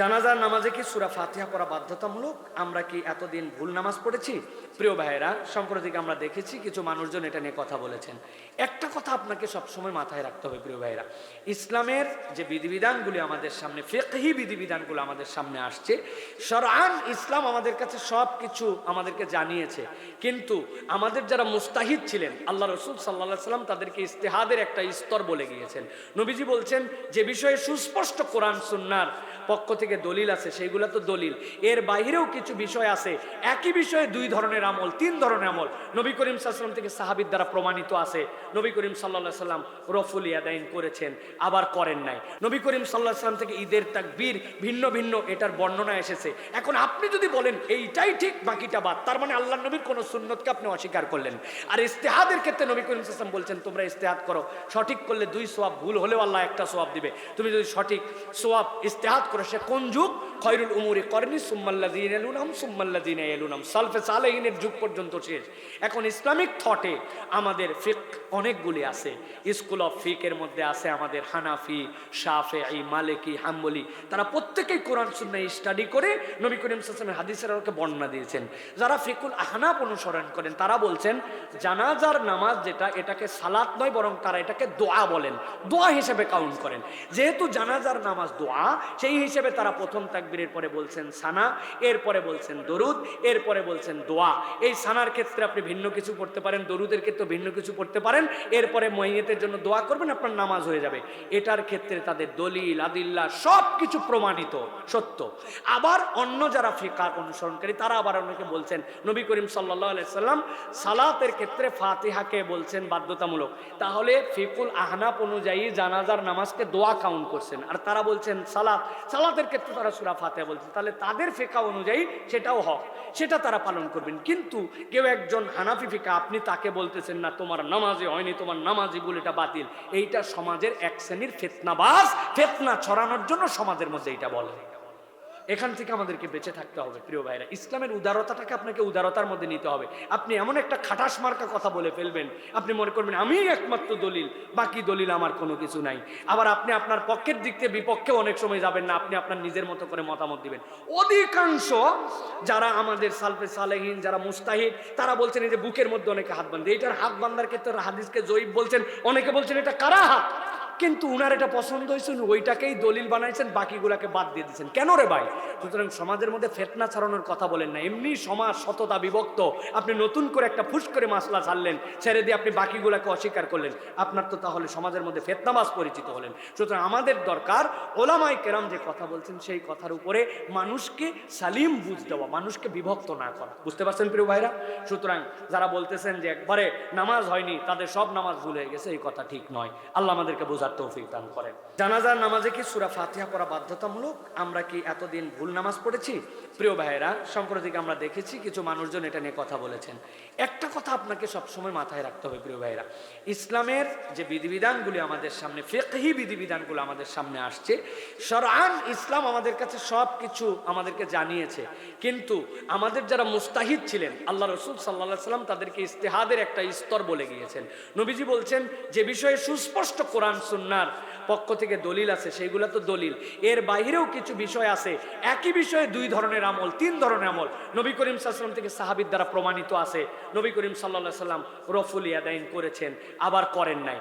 জানাজার নামাজে কি সুরা ফাতিহা পড়া বাধ্যতামূলক? আমরা কি এতদিন ভুল নামাজ পড়েছি? প্রিয় ভাইয়েরা সম্প্রতি আমরা দেখেছি কিছু মানুষজন এটা নিয়ে কথা বলেছেন। একটা কথা আপনাকে সবসময় মাথায় রাখতে হবে, প্রিয় ভাইয়েরা। ইসলামের যে বিধিবিধানগুলি আমাদের সামনে, ফেকহি বিধিবিধানগুলো আমাদের সামনে আসছে সরান ইসলাম আমাদের কাছে সব কিছু আমাদেরকে জানিয়েছে। কিন্তু আমাদের যারা মুস্তাহিদ ছিলেন, আল্লাহ রসুল সাল্লাহ সাল্লাম তাদেরকে ইস্তেহাদের একটা স্তর বলে গিয়েছেন। নবীজি বলছেন, যে বিষয়ে সুস্পষ্ট কোরআন, সুন্নার পক্ষ থেকে দলিল আছে, সেইগুলো তো দলিল। এর বাইরেও কিছু বিষয় আছে। একই বিষয়ে দুই ধরনের আমল, তিন ধরনের আমল। নবী করিম সাল্লাম থেকে সাহাবিদ দ্বারা প্রমাণিত আছে, নবী করিম সাল্লাহ সাল্লাম রফুল ইয়াদাইন করেছেন, আবার করেন নাই। নবী করিম সাল্লাহ সাল্লাম থেকে ঈদের তাকবীর ভিন্ন ভিন্ন, এটার বর্ণনা এসেছে। এখন আপনি যদি বলেন, এইটাই ঠিক, বাকিটা বাদ, তার মানে আল্লাহ নবীর কোনো সুন্নতকে আপনি অস্বীকার করলেন। আর ইস্তেহাদের ক্ষেত্রে নবী করিম সাল্লাম বলছেন, তোমরা ইস্তেহাদ করো। সঠিক করলে দুই সোয়াব ভুল হলেও আল্লাহ একটা সোয়াব দিবে। তুমি যদি সঠিক সোয়াব ইস্তেহাদ করো সে কোন যুগ খয়রুল উমুরি করেনি সুম্মাল্লাদিন এলুনাম সুম্মাল্লাদিন এলুনাম সালফে সালেহিনের যুগ পর্যন্ত শেষ। এখন ইসলামিক থটে আমাদের ফিক অনেকগুলি আছে। স্কুল অফ ফিকের মধ্যে আছে আমাদের হানাফি শাফে এই মালিকি, হাম্বলি। তারা প্রত্যেকেই কোরআন সুন্না স্টাডি করে নবী করিম সাসলামের হাদিসের আলোকে বর্ণনা দিয়েছেন। যারা ফিকুল আহনাফ অনুসরণ করেন, তারা বলছেন, জানাজার নামাজ যেটা, এটাকে সালাত নয়, বরং তারা এটাকে দোয়া বলেন। দোয়া হিসেবে কাউন্ট করেন। যেহেতু জানাজার নামাজ দোয়া, সেই হিসেবে তারা প্রথম তাকবীরের পরে বলছেন সানা, এরপরে বলছেন দরুদ, এরপরে বলছেন দোয়া। এই সানার ক্ষেত্রে আপনি ভিন্ন কিছু পড়তে পারেন, দরুদের ক্ষেত্রে ভিন্ন কিছু পড়তে পারেন, এরপরে মহিয়তের জন্য দোয়া করবেন, আপনার নামাজ হয়ে যাবে। এটার ক্ষেত্রে তাদের দলিল, আদিল্লা সব কিছু প্রমাণিত, সত্য। আবার অন্য যারা ফিকার অনুসরণকারী, তারা আবার অনেকে বলছেন, নবী করিম সাল্লাহ সাল্লাম সালাতের ক্ষেত্রে ফাতিহাকে বলছেন বাধ্যতামূলক। তাহলে ফিকুল আহনাপ অনুযায়ী জানাজার নামাজকে দোয়া কাউন্ট করছেন। আর তারা বলছেন সালাত, সালাতের ক্ষেত্রে তারা সুরা ফাতেহা বলছেন তাহলে তাদের ফেকা অনুযায়ী সেটাও হক, সেটা তারা পালন করবেন। কিন্তু কেউ একজন হানাফি ফিকা, আপনি তাকে বলতেছেন না, তোমার নামাজে হয়নি, তোমার নামাজি বলে এটা বাতিল। এইটা সমাজের এক শ্রেণির ফেতনাবাস ফেতনা ছড়ানোর জন্য সমাজের মধ্যে এটা বলে। এখান থেকে আমাদেরকে বেঁচে থাকতে হবে, প্রিয় ভাইরা। ইসলামের উদারতাটাকে আপনাকে উদারতার মধ্যে নিতে হবে। আপনি এমন একটা খাটাস মার্কা কথা বলে ফেলবেন, আপনি মনে করবেন, আমি একমাত্র দলিল, বাকি দলিল আমার কোনো কিছু নাই। আবার আপনি আপনার পক্ষের দিক থেকে বিপক্ষে অনেক সময় যাবেন না, আপনি আপনার নিজের মতো করে মতামত দিবেন। অধিকাংশ যারা আমাদের সালফে সালেহীন, যারা মুস্তাহিদ, তারা বলছেন, এই যে বুকের মধ্যে অনেকে হাত বান্ধে এটার হাত বান্ধার ক্ষেত্রে হাদিসকে জয়ীব বলছেন, অনেকে বলছেন, এটা কারা হাত? কিন্তু উনার এটা পছন্দ হয়েছে, উনি ওইটাকেই দলিল বানাইছেন, বাকিগুলাকে বাদ দিয়ে দিয়েছেন। কেন রে ভাই? সুতরাং সমাজের মধ্যে ফেতনা ছাড়ানোর কথা বলেন না। এমনি সমাজ শততা বিভক্ত। আপনি নতুন করে একটা ফুস করে মাসলা ছাড়লেন, ছেড়ে দিয়ে আপনি বাকিগুলাকে অস্বীকার করলেন। আপনার তো তাহলে সমাজের মধ্যে ফেতনাবাজ পরিচিত হলেন। সুতরাং আমাদের দরকার ওলামাই কেরাম যে কথা বলছেন, সেই কথার উপরে মানুষকে সালিম বুঝ দেওয়া, মানুষকে বিভক্ত না করা। বুঝতে পারছেন প্রিয় ভাইরা? সুতরাং যারা বলতেছেন যে একবারে নামাজ হয়নি, তাদের সব নামাজ ভুল হয়ে গেছে, এই কথা ঠিক নয়। আল্লাহ আমাদেরকে বোঝার তৌফিক দান করেন। জানাজার নামাজে কি সুরা ফাতিহা পড়া বাধ্যতামূলক? আমরা কি এতদিন ভুল নামাজ পড়েছি? প্রিয় ভাইয়েরা সম্প্রতি আমরা দেখেছি কিছু মানুষজন এটা নিয়ে কথা বলেছেন। একটা কথা আপনাকে সবসময় মাথায় রাখতে হবে, প্রিয় ভাইয়েরা। ইসলামের যে বিধিবিধানগুলি আমাদের সামনে, ফেকহি বিধিবিধানগুলো আমাদের সামনে আসছে সরান ইসলাম আমাদের কাছে সব কিছু আমাদেরকে জানিয়েছে। কিন্তু আমাদের যারা মুস্তাহিদ ছিলেন, আল্লাহ রসুল সাল্লাহ সাল্লাম তাদেরকে ইস্তেহাদের একটা স্তর বলে গিয়েছেন। নবীজি বলছেন, যে বিষয়ে সুস্পষ্ট কোরআন সুন্নার পক্ষ থেকে দলিল আছে, সেইগুলো তো দলিল। এর বাইরেও কিছু বিষয় আছে। একই বিষয়ে দুই ধরনের আমল, তিন ধরনের আমল। নবী করিম সাল্লাম থেকে সাহাবিদ দ্বারা প্রমাণিত আছে। নবী করিম সাল্লাহ সাল্লাম রফুল ইয়াদাইন করেছেন, আবার করেন নাই।